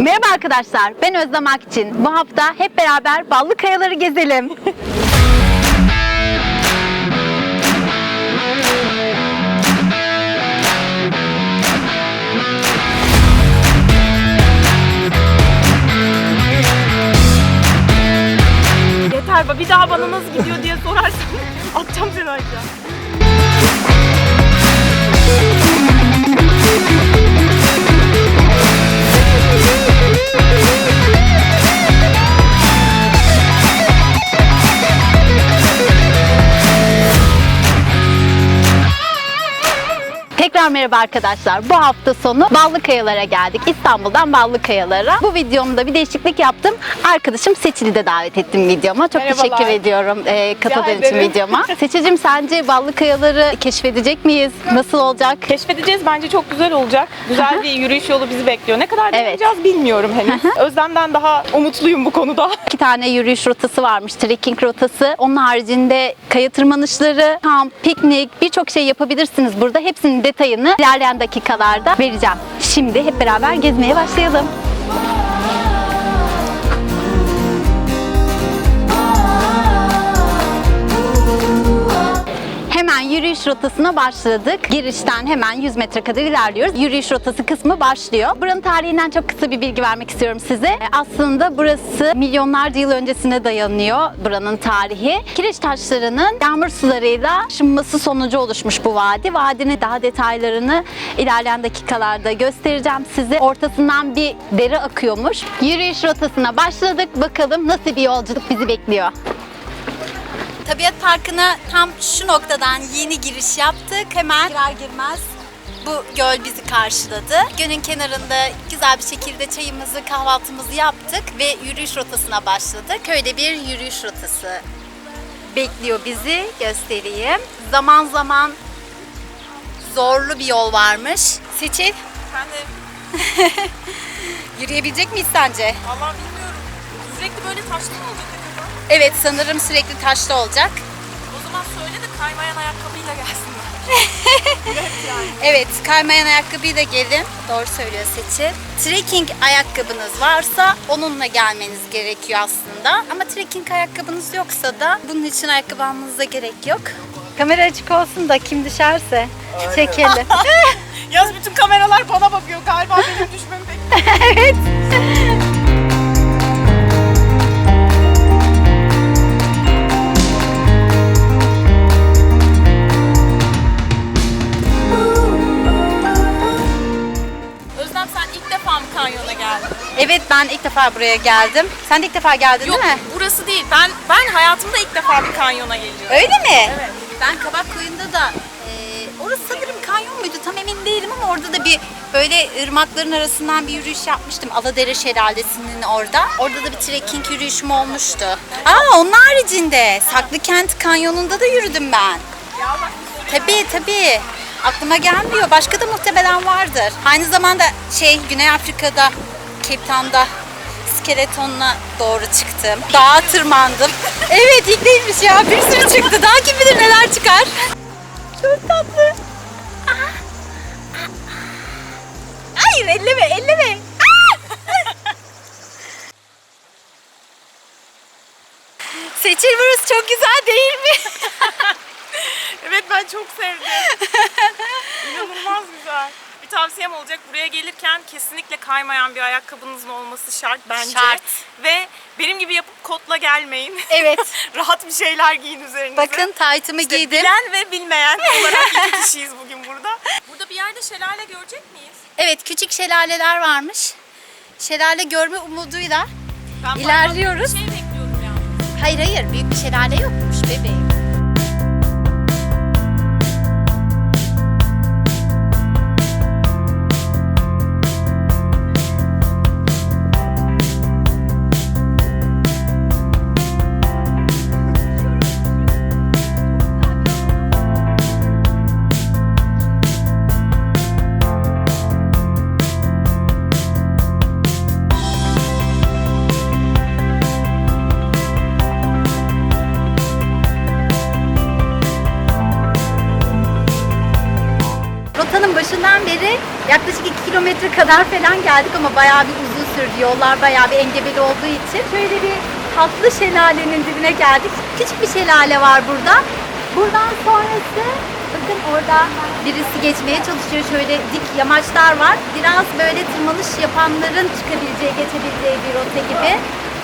Merhaba arkadaşlar, ben Özlem Akçin. Bu hafta hep beraber Ballı Kayaları gezelim. Yeter be bir daha bana nasıl gidiyor diye sorarsan atacağım seni aşağı. Tekrar merhaba arkadaşlar. Bu hafta sonu Ballı Kayalara geldik. İstanbul'dan Ballı Kayalara. Bu videomda bir değişiklik yaptım. Arkadaşım Seçil'i de davet ettim videoma. Çok Merhabalar. teşekkür ediyorum e, katıldığın için videoma. Seçil'cim sence Ballı Kayaları keşfedecek miyiz? Nasıl olacak? Keşfedeceğiz bence çok güzel olacak. Güzel bir yürüyüş yolu bizi bekliyor. Ne kadar Evet. deneyeceğiz bilmiyorum henüz. Özlem'den daha umutluyum bu konuda. İki tane yürüyüş rotası varmış, trekking rotası. Onun haricinde kaya tırmanışları, kamp, piknik birçok şey yapabilirsiniz burada. Hepsinin detayını ilerleyen dakikalarda vereceğim. Şimdi hep beraber gezmeye başlayalım. Yürüyüş rotasına başladık. Girişten hemen 100 metre kadar ilerliyoruz. Yürüyüş rotası kısmı başlıyor. Buranın tarihinden çok kısa bir bilgi vermek istiyorum size. E, Aslında burası milyonlarca yıl öncesine dayanıyor buranın tarihi. Kireç taşlarının yağmur sularıyla aşınması sonucu oluşmuş bu vadi. Vadinin daha detaylarını ilerleyen dakikalarda göstereceğim size. Ortasından bir dere akıyormuş. Yürüyüş rotasına başladık. Bakalım nasıl bir yolculuk bizi bekliyor. Tabiat Parkı'na tam şu noktadan yeni giriş yaptık. Hemen girer girmez bu göl bizi karşıladı. Gölün kenarında güzel bir şekilde çayımızı, kahvaltımızı yaptık ve yürüyüş rotasına başladık. Köyde bir yürüyüş rotası bekliyor bizi. Göstereyim. Zaman zaman zorlu bir yol varmış. Seçil, de yürüyebilecek miyiz sence? Allah bilmiyorum. Sürekli böyle taşlı mı olacak? Evet, sanırım sürekli taşlı olacak. O zaman söyle de kaymayan ayakkabıyla gelsinler. Evet yani. Evet, kaymayan ayakkabıyla gelin. Doğru söylüyor Seçil. Trekking ayakkabınız varsa onunla gelmeniz gerekiyor aslında. Ama trekking ayakkabınız yoksa da bunun için ayakkabı almanıza gerek yok. Kamera açık olsun da kim düşerse çekelim. Yaz bütün kameralar bana bakıyor. Galiba benim düşmemi bekliyor. evet. Evet ben ilk defa buraya geldim. Sen de ilk defa geldin Yok değil mi? burası değil. Ben ben hayatımda ilk defa bir kanyona geliyorum. Öyle mi? Evet. Ben Kabak Koyu'nda da e, orası sanırım kanyon muydu tam emin değilim ama orada da bir böyle ırmakların arasından bir yürüyüş yapmıştım. Aladere Şelalesi'nin orada. Orada da bir trekking yürüyüşüm olmuştu. Aa onun haricinde Saklıkent Kanyonu'nda da yürüdüm ben. Ya bak Tabii tabii. Aklıma gelmiyor. Başka da muhtemelen vardır. Aynı zamanda şey Güney Afrika'da Cape Town'da skeletonla doğru çıktım. Dağa tırmandım. Evet ilk değilmiş ya. Bir sürü çıktı. Daha kim bilir neler çıkar. Çok tatlı. Hayır elleme elleme. Seçil burası çok güzel değil mi? Evet ben çok sevdim. İnanılmaz güzel. Bir tavsiyem olacak. Buraya gelirken kesinlikle kaymayan bir ayakkabınızın olması şart bence. Şart. Ve benim gibi yapıp kotla gelmeyin. Evet. Rahat bir şeyler giyin üzerinize. Bakın taytımı İşte giydim. bilen ve bilmeyen olarak iki kişiyiz bugün burada. Burada bir yerde şelale görecek miyiz? Evet küçük şelaleler varmış. Şelale görme umuduyla. Ben İlerliyoruz. şey bekliyorum ya. Hayır hayır büyük bir şelale yokmuş bebeğim. Yaklaşık 2 kilometre kadar falan geldik ama bayağı bir uzun sürdü. Yollar bayağı bir engebeli olduğu için. Şöyle bir tatlı şelalenin dibine geldik. Küçük bir şelale var burada. Buradan sonrası bakın orada birisi geçmeye çalışıyor. Şöyle dik yamaçlar var. Biraz böyle tırmanış yapanların çıkabileceği, geçebileceği bir rota gibi.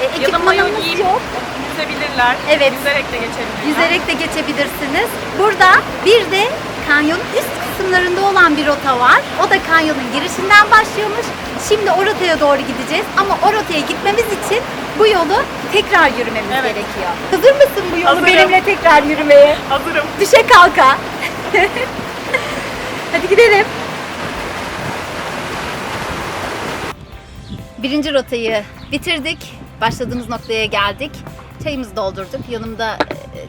E, Ya ekipmanımız giyip yok. yüzebilirler. Evet. Yüzerek de geçebilirler. Yüzerek de geçebilirsiniz. Burada bir de kanyonun üst kısımlarında olan bir rota var. O da kanyonun girişinden başlıyormuş. Şimdi o rotaya doğru gideceğiz ama o rotaya gitmemiz için bu yolu tekrar yürümemiz Evet. gerekiyor. Hazır mısın bu yolu Hazırım. benimle tekrar yürümeye? Hazırım. Düşe kalka. Hadi gidelim. Birinci rotayı bitirdik. Başladığımız noktaya geldik. Çayımızı doldurduk. Yanımda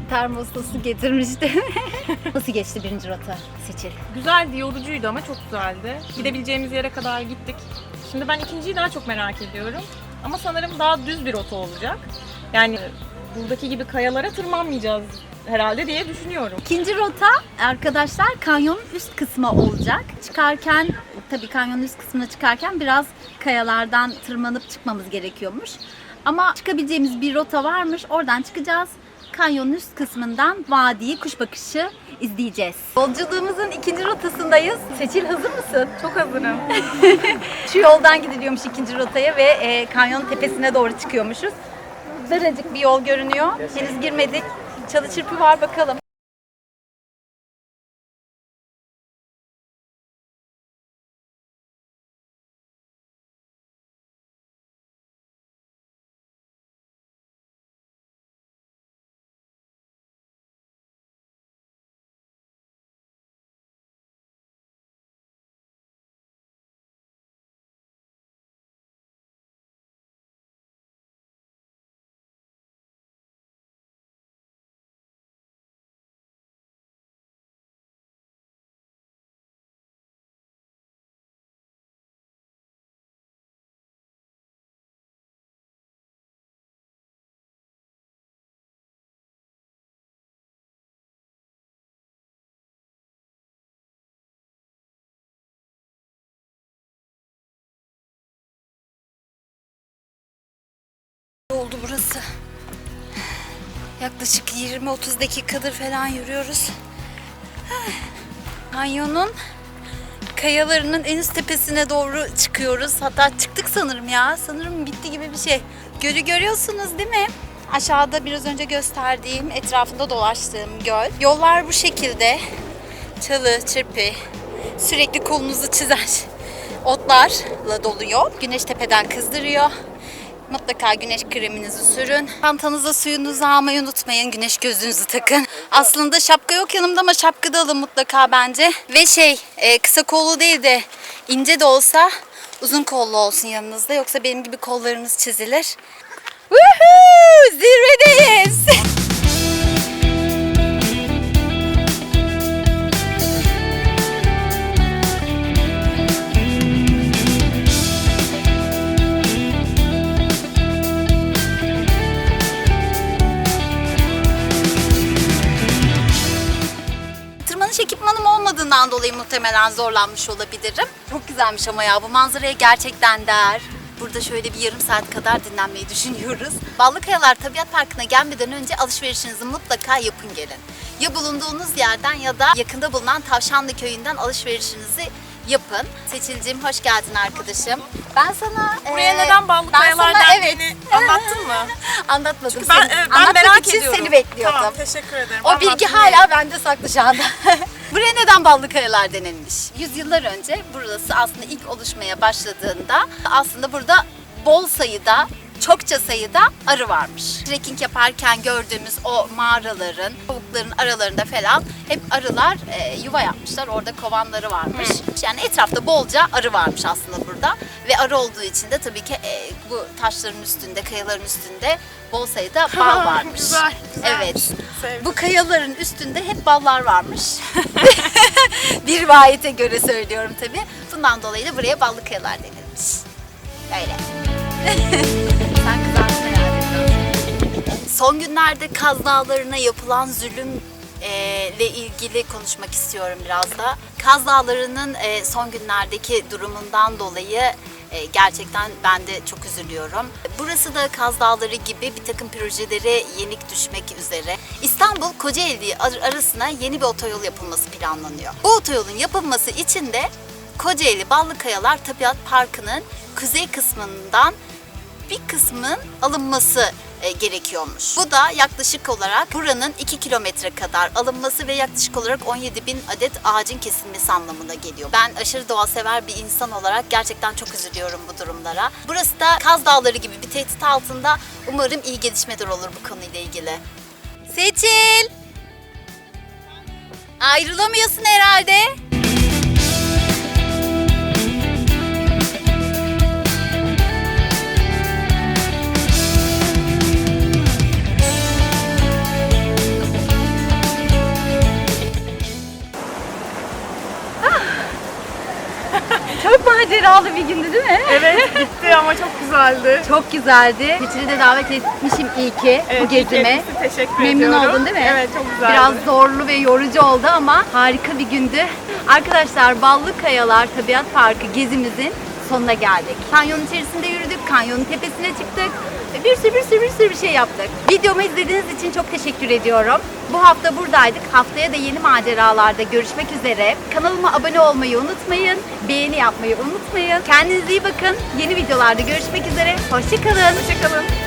termosla su getirmiştim. Nasıl geçti birinci rota Seçil? Güzeldi, yorucuydu ama çok güzeldi. Gidebileceğimiz yere kadar gittik. Şimdi ben ikinciyi daha çok merak ediyorum. Ama sanırım daha düz bir rota olacak. Yani buradaki gibi kayalara tırmanmayacağız herhalde diye düşünüyorum. İkinci rota arkadaşlar kanyonun üst kısmı olacak. Çıkarken tabii kanyonun üst kısmına çıkarken biraz kayalardan tırmanıp çıkmamız gerekiyormuş. Ama çıkabileceğimiz bir rota varmış. Oradan çıkacağız. Kanyonun üst kısmından vadiyi kuş bakışı izleyeceğiz. Yolculuğumuzun ikinci rotasındayız. Seçil hazır mısın? Çok hazırım. Şu yoldan gidiliyormuş ikinci rotaya ve e, kanyonun tepesine doğru çıkıyormuşuz. Daracık bir yol görünüyor. Henüz girmedik. Çalı çırpı var bakalım. Burası. Yaklaşık 20-30 dakikadır falan yürüyoruz. Kanyonun kayalarının en üst tepesine doğru çıkıyoruz. Hatta çıktık sanırım ya. Sanırım bitti gibi bir şey. Gölü görüyorsunuz değil mi? Aşağıda biraz önce gösterdiğim, etrafında dolaştığım göl. Yollar bu şekilde. Çalı, çırpı, sürekli kolunuzu çizer otlarla doluyor. Güneş tepeden kızdırıyor. Mutlaka güneş kreminizi sürün. Çantanıza suyunuzu almayı unutmayın. Güneş gözlüğünüzü takın. Aslında şapka yok yanımda ama şapka da alın mutlaka bence. Ve şey e, kısa kollu değil de ince de olsa uzun kollu olsun yanınızda. Yoksa benim gibi kollarınız çizilir. Woohoo! Zirvedeyiz. Olmadığından dolayı muhtemelen zorlanmış olabilirim. Çok güzelmiş ama ya bu manzaraya gerçekten değer. Burada şöyle bir yarım saat kadar dinlenmeyi düşünüyoruz. Ballıkayalar Tabiat Parkı'na gelmeden önce alışverişinizi mutlaka yapın gelin. Ya bulunduğunuz yerden ya da yakında bulunan Tavşanlı Köyü'nden alışverişinizi yapın. Seçilciğim hoş geldin arkadaşım. Ben sana... Buraya eee, neden ballı ben kayalar sana- dendiğini anlattın mı? Anlatmadım. Çünkü ben, seni. e, ben Anlatmak merak için ediyorum. seni bekliyordum. Tamam teşekkür ederim. O bilgi Anlattın hala bende saklı şu anda. Buraya neden ballı kayalar denilmiş? Yüzyıllar önce burası aslında ilk oluşmaya başladığında aslında burada bol sayıda çokça sayıda arı varmış. Trekking yaparken gördüğümüz o mağaraların, tavukların aralarında falan hep arılar e, yuva yapmışlar. Orada kovanları varmış. Yani etrafta bolca arı varmış aslında burada. Ve arı olduğu için de tabii ki e, bu taşların üstünde, kayaların üstünde bol sayıda bal varmış. Güzel, güzelmiş. Evet. Sevdim. Bu kayaların üstünde hep ballar varmış. bir rivayete göre söylüyorum tabi. Bundan dolayı da buraya ballı kayalar denilmiş. Böyle. Son günlerde Kaz Dağları'na yapılan zulüm e, ile ilgili konuşmak istiyorum biraz da. Kaz Dağları'nın e, son günlerdeki durumundan dolayı e, gerçekten ben de çok üzülüyorum. Burası da Kaz Dağları gibi bir takım projelere yenik düşmek üzere. İstanbul Kocaeli ar- arasına yeni bir otoyol yapılması planlanıyor. Bu otoyolun yapılması için de Kocaeli Ballıkayalar Tabiat Parkı'nın kuzey kısmından bir kısmın alınması e, gerekiyormuş. Bu da yaklaşık olarak buranın 2 kilometre kadar alınması ve yaklaşık olarak 17 bin adet ağacın kesilmesi anlamına geliyor. Ben aşırı doğa sever bir insan olarak gerçekten çok üzülüyorum bu durumlara. Burası da Kaz Dağları gibi bir tehdit altında. Umarım iyi gelişmeler olur bu konuyla ilgili. Seçil! Ayrılamıyorsun herhalde. Bir gündü değil mi? Evet bitti ama çok güzeldi. Çok güzeldi. Seçil'i de davet etmişim iyi ki bu gezime. kendisi teşekkür Memnun ediyorum. oldun değil mi? Evet çok güzeldi. Biraz zorlu ve yorucu oldu ama harika bir gündü. Arkadaşlar Ballı Kayalar Tabiat Parkı gezimizin sonuna geldik. Kanyonun içerisinde yürüdük, kanyonun tepesine çıktık. Bir sürü bir sürü bir sürü bir şey yaptık. Videomu izlediğiniz için çok teşekkür ediyorum. Bu hafta buradaydık. Haftaya da yeni maceralarda görüşmek üzere. Kanalıma abone olmayı unutmayın. Beğeni yapmayı unutmayın. Kendinize iyi bakın. Yeni videolarda görüşmek üzere. Hoşçakalın. Hoşçakalın.